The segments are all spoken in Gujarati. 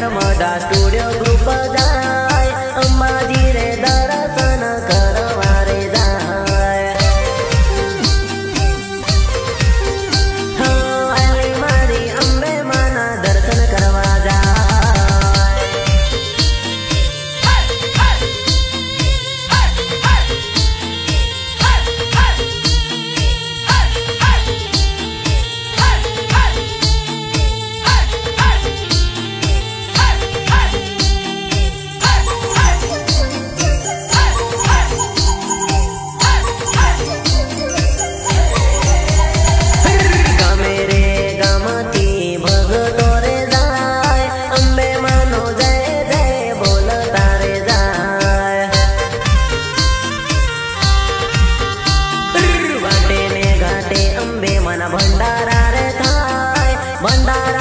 નર્મદા સ્ટુડિયો ગ્રુપ બધા Bandara.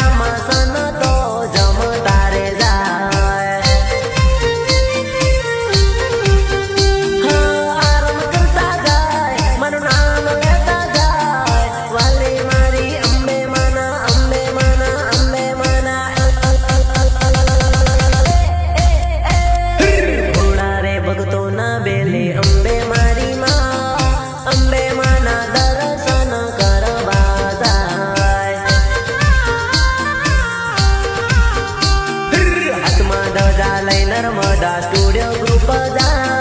લઈ નર્મદા સ્ટુડિયો ગ્રુપ જા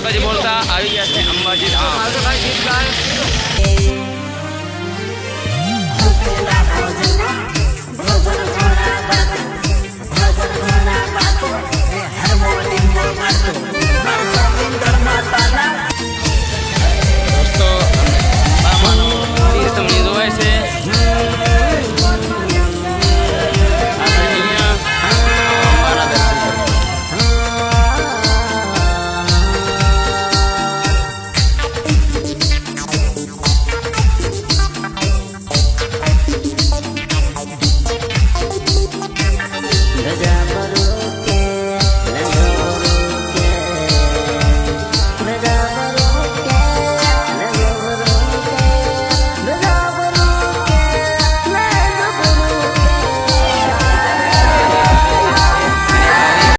આગળ બોલતા આવી ગયા છે અંબાજી ધામ. Yeah.